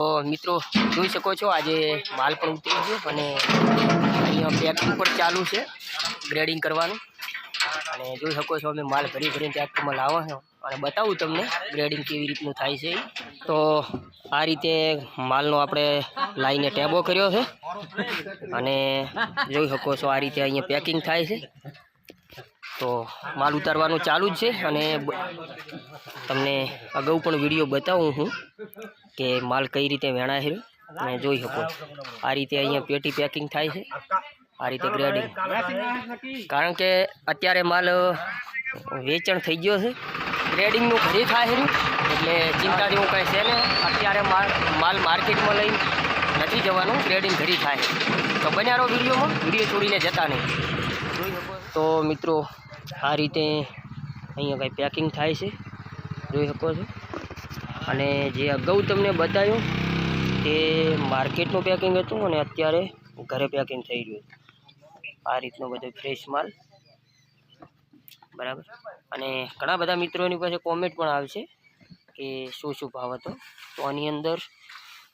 તો મિત્રો, જોઈ શકો છો, આજે માલ પણ ઉતરી ગયો અને અહીંયા પેકિંગ પણ ચાલુ છે ગ્રેડિંગ કરવાનું. અને જોઈ શકો છો, અમે માલ ભરી ભરીને ટ્રેક્ટરમાં લાવવા છો. અને બતાવું તમને ગ્રેડિંગ કેવી રીતનું થાય છે. તો આ રીતે માલનો આપણે લાઈને ટેબો કર્યો છે. અને જોઈ શકો છો, આ રીતે અહીંયા પેકિંગ થાય છે. તો માલ ઉતારવાનું ચાલુ જ છે અને તમને અગાઉ પણ વીડિયો બતાવું હું કે માલ કઈ રીતે વેણાય છે અને જોઈ શકો આ રીતે અહીંયા પેટી પેકિંગ થાય છે. આ રીતે ગ્રેડિંગ કારણ કે અત્યારે માલ વેચાણ થઈ ગયો છે. ગ્રેડિંગનું ઘરે થાય છે. એટલે ચિંતા જેવું કંઈ છે ને અત્યારે માલ માલ માર્કેટમાં લઈ નથી જવાનું. ગ્રેડિંગ ઘરે થાય તો બન્યારો વિડીયોમાં. વીડિયો છોડીને જતા નહીં. તો મિત્રો આ રીતે અહીંયા કંઈ પેકિંગ થાય છે. જોઈ શકો છો. અને જે અગાઉ તમને બતાવ્યું તે માર્કેટનું પેકિંગ હતું અને અત્યારે ઘરે પેકિંગ થઈ રહ્યું આ રીતનો બધો ફ્રેશ માલ. બરાબર? અને ઘણા બધા મિત્રોની પાસે કોમેન્ટ પણ આવે છે કે શું શું ભાવ હતો. તો આની અંદર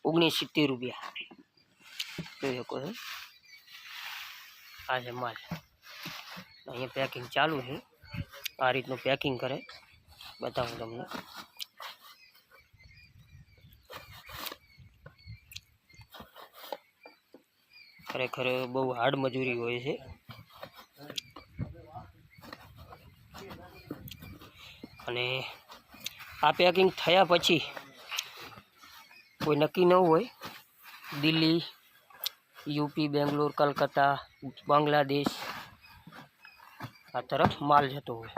ઓગણીસ સિત્તેર રૂપિયા. જોઈ શકો છો. આ છે માલ. અહીંયા પેકિંગ ચાલુ છે. આ રીતનું પેકિંગ કરે. બતાવું તમને. ખરેખર બહુ હાર્ડ મજૂરી હોય છે. અને આ પેકિંગ થયા પછી કોઈ નક્કી ન હોય, દિલ્હી, યુપી, બેંગ્લોર, કલકત્તા, બાંગ્લાદેશ આ તરફ માલ જતો હોય.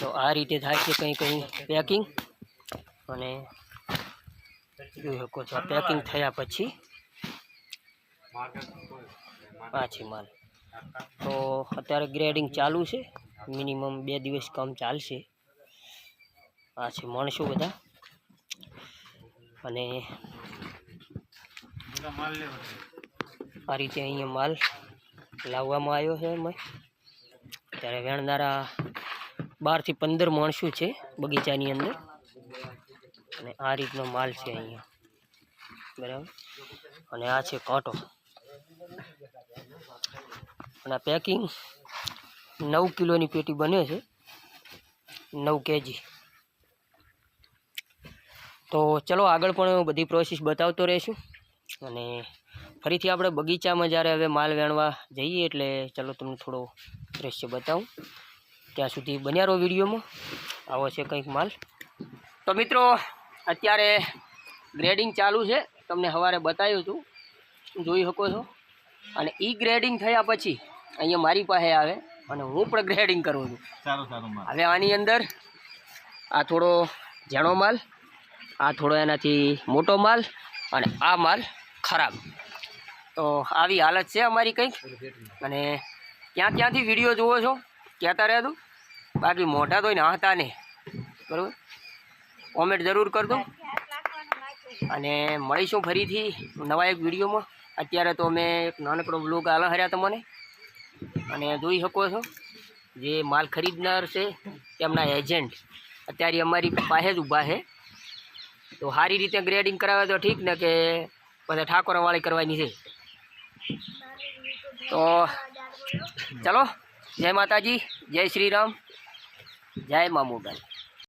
તો આ રીતે થાય છે કંઈ કંઈ પેકિંગ અને જોઈ શકો છો પેકિંગ થયા પછી પાછી માલ. તો અત્યારે ગ્રેડિંગ ચાલુ છે. મિનિમમ બે દિવસ કામ ચાલશે. આ છે માણસો બધા. અને આ રીતે અહીંયા માલ લાવવામાં આવ્યો છે એમાં. ત્યારે વેણનારા બારથી પંદર માણસો છે બગીચાની અંદર. અને આ રીતનો માલ છે અહીંયા. બરાબર? અને આ છે કાંટો. અને આ પેકિંગ નવ કિલોની પેટી બને છે. નવ કેજી તો ચલો આગળ પણ બધી પ્રોસેસ બતાવતો રહીશું. અને ફરીથી આપણે બગીચામાં જ્યારે હવે માલ વેણવા જઈએ એટલે ચલો તમને થોડો દ્રશ્ય બતાવું. ત્યાં સુધી બન્યા રહો વિડીયોમાં. આવો છે કંઈક માલ. તો મિત્રો, અત્યારે ગ્રેડિંગ ચાલુ છે. તમને સવારે બતાવ્યું હતું. જોઈ શકો છો. અને ઈ ગ્રેડિંગ થયા પછી અહીંયા મારી પાસે આવે અને હું પણ ગ્રેડિંગ કરું છું. સારું સારું હવે આની અંદર આ થોડો ઝીણો માલ આ થોડો એનાથી મોટો માલ અને આ માલ ખરાબ. તો આવી હાલત છે અમારી કંઈક. અને ક્યાં ક્યાંથી વીડિયો જુઓ છો? કહેતા રહેતું બાકી મોઢા તો નાહતા નહીં. બરાબર? કોમેન્ટ જરૂર કરજો. અને મળીશું ફરીથી નવા એક વિડીયોમાં. અત્યારે તો મેં એક નાનકડો બ્લોગ આલા હર્યા તમને. અને જોઈ શકો છો, જે માલ ખરીદનાર છે, તેમના એજન્ટ અત્યારે અમારી પાસે જ ઊભા છે. તો સારી રીતે ગ્રેડિંગ કરાવે તો ઠીક ને કે પછી ઠાકોરવાળી કરવાની છે. તો ચલો, જય માતાજી, જય શ્રી રામ, જય મા મોગલ.